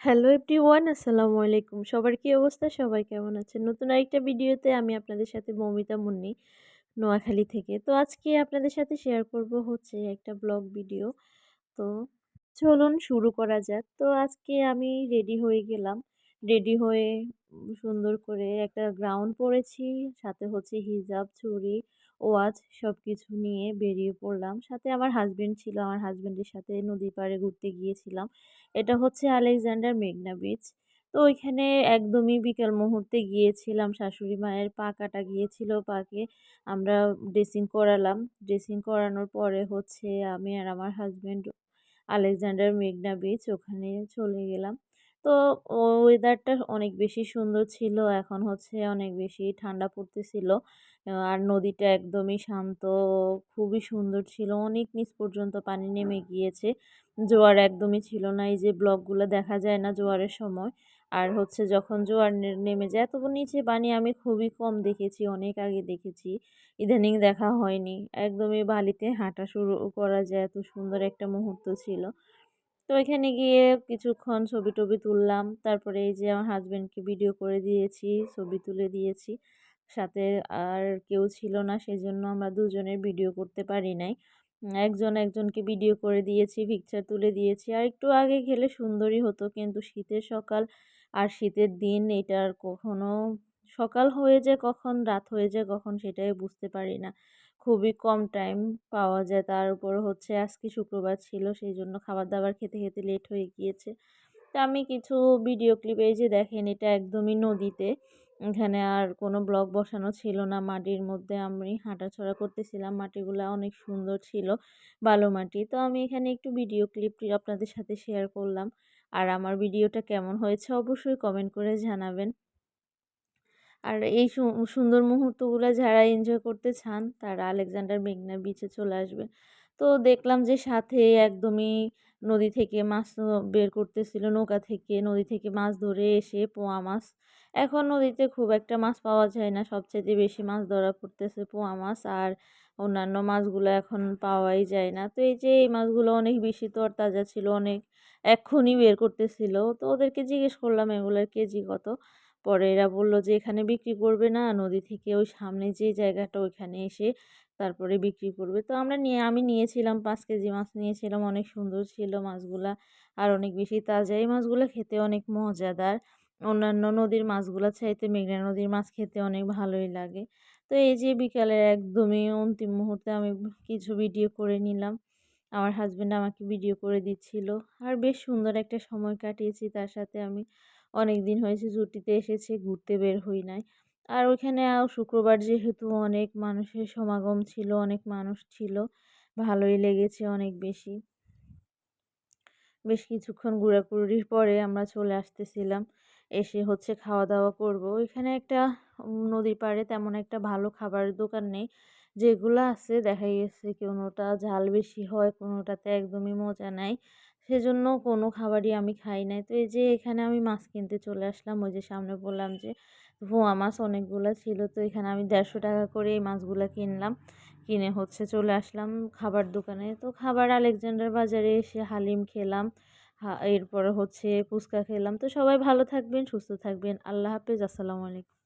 Hello every one আসসালামু আলাইকুম। সবার কি অবস্থা? সবাই কেমন আছে নতুন আরেকটা ভিডিওতে আমি আপনাদের সাথে মৌমিতা মুন্নি, নোয়াখালী থেকে। তো আজকে আপনাদের সাথে শেয়ার করব হচ্ছে একটা ব্লগ ভিডিও তো চলুন শুরু করা যাক। তো আজকে আমি রেডি হয়ে গেলাম। রেডি হয়ে সুন্দর করে একটা গ্রাউন্ড পরেছি। সাথে হচ্ছে হিজাব চুড়ি ওয়াচ সব কিছু নিয়ে বেরিয়ে পড়লাম। সাথে আমার হাজব্যান্ড ছিল। আমার হাজব্যান্ডের সাথে নদী পাড়ে ঘুরতে গিয়েছিলাম। এটা হচ্ছে আলেকজান্ডার মেঘনা বিচ তো ওইখানে একদমই বিকেল মুহূর্তে গিয়েছিলাম। শাশুড়ি মায়ের পা কাটা গিয়েছিল পাকে। আমরা ড্রেসিং করালাম। ড্রেসিং করানোর পরে হচ্ছে আমি আর আমার হাজব্যান্ড আলেকজান্ডার মেঘনা বিচ ওখানে চলে গেলাম। তো ওয়েদারটা অনেক বেশি সুন্দর ছিল, এখন হচ্ছে অনেক বেশি ঠান্ডা পড়তেছিল। আর নদীটা একদমই শান্ত, খুবই সুন্দর ছিল। অনেক নিচ পর্যন্ত পানি নেমে গিয়েছে। জোয়ার একদমই ছিল না, এই যে ব্লকগুলো দেখা যায় না জোয়ারের সময়। আর হচ্ছে যখন জোয়ার নেমে যায় তবু নিচে পানি আমি খুবই কম দেখেছি, অনেক আগে দেখেছি। ইদানিং দেখা হয়নি। একদমই বালিতে হাঁটা শুরু করা যায়, এত সুন্দর একটা মুহূর্ত ছিল। তো এখানে গিয়ে কিছুক্ষণ ছবি টবি তুললাম। তারপরে এই যে আমার হাজব্যান্ডকে ভিডিও করে দিয়েছি, ছবি তুলে দিয়েছি। সাথে আর কেউ ছিল না, সেজন্য আমরা দুজনের ভিডিও করতে পারি নাই। একজন একজনকে ভিডিও করে দিয়েছি পিকচার তুলে দিয়েছি। আর একটু আগে গেলে সুন্দরই হতো, কিন্তু শীতের সকাল আর শীতের দিন এটার কখনো সকাল হয়ে যায় কখন, রাত হয়ে যায় কখন সেটাই বুঝতে পারি না। খুবই কম টাইম পাওয়া যায়। তার উপর হচ্ছে আজকে শুক্রবার ছিল সেই জন্য খাবার দাবার খেতে খেতে লেট হয়ে গিয়েছে। তা আমি কিছু ভিডিও ক্লিপ যে দেখেন, এটা একদমই নদীতে। এখানে আর কোনো ব্লক বসানো ছিল না। মাটির মধ্যে আমি হাঁটাছড়া করতেছিলাম। মাটিগুলো অনেক সুন্দর ছিল বালো মাটি। তো আমি এখানে একটু ভিডিও ক্লিপটি আপনাদের সাথে শেয়ার করলাম। আর আমার ভিডিওটা কেমন হয়েছে অবশ্যই কমেন্ট করে জানাবেন। আর এই সুন্দর মুহূর্তগুলো যারা এনজয় করতে চান, তারা আলেকজান্ডার মেঘনা বিচে চলে আসবেন। তো দেখলাম যে সাথে একদমই নদী থেকে মাছ বের করতেছিল, নৌকা থেকে, নদী থেকে মাছ ধরে এসে পোয়া মাছ। এখন নদীতে খুব একটা মাছ পাওয়া যায় না সবচেয়ে বেশি মাছ ধরা পড়তেছে পোয়া মাছ আর অন্যান্য মাছগুলো এখন পাওয়াই যায় না। তো এই যে এই মাছগুলো অনেক বেশি আর তাজা ছিল, অনেক এক্ষুনি বের করতেছিল। তো ওদেরকে জিজ্ঞেস করলাম, এগুলোর কেজি কত? পরে এরা বলল যে, এখানে বিক্রি করবে না, নদী থেকে ওই সামনে যে জায়গাটা ওইখানে এসে তারপরে বিক্রি করবে। তো আমরা নিয়ে, আমি নিয়েছিলাম পাঁচ কেজি মাছ নিয়েছিলাম, অনেক সুন্দর ছিল মাছগুলা। আর অনেক বেশি তাজা। এই মাছগুলো খেতে অনেক মজাদার। অন্যান্য নদীর মাছগুলো চাইতে মেঘনা নদীর মাছ খেতে অনেক ভালোই লাগে। তো এই যে বিকালের একদমই অন্তিম মুহূর্তে আমি কিছু ভিডিও করে নিলাম। আমার হাজব্যান্ড আমাকে ভিডিও করে দিচ্ছিল। আর বেশ সুন্দর একটা সময় কাটিয়েছি তার সাথে আমি। অনেক দিন হয়েছে ছুটিতে এসেছে, ঘুরতে বের হই নাই। আর ওইখানে শুক্রবার যেহেতু অনেক মানুষের সমাগম ছিল, অনেক মানুষ ছিল, ভালোই লেগেছে অনেক বেশি। বেশ কিছুক্ষণ ঘোরাঘুরির পরে আমরা চলে আসতেছিলাম, এসে হচ্ছে খাওয়া দাওয়া করব। এখানে একটা নদীর পাড়ে তেমন একটা ভালো খাবারের দোকান নেই। যেগুলো আছে, দেখা গেছে কোনোটা ঝাল বেশি হয়, কোনোটাতে একদমই মজা নাই। সেজন্য কোনো খাবারই আমি খাই নাই। তো এই যে এখানে আমি মাছ কিনতে চলে আসলাম, ওই যে সামনে বললাম যে ভুয়া মাছ অনেকগুলো ছিল, তো এখানে আমি দেড়শো টাকা করে এই মাছগুলো কিনলাম। কিনে হচ্ছে চলে আসলাম খাবার দোকানে। তো খাবার আলেকজান্ডার বাজারে এসে হালিম খেলাম এরপরে হচ্ছে ফুচকা খেলাম। তো সবাই ভালো থাকবেন, সুস্থ থাকবেন। আল্লাহ হাফেজ, আসসালামু আলাইকুম।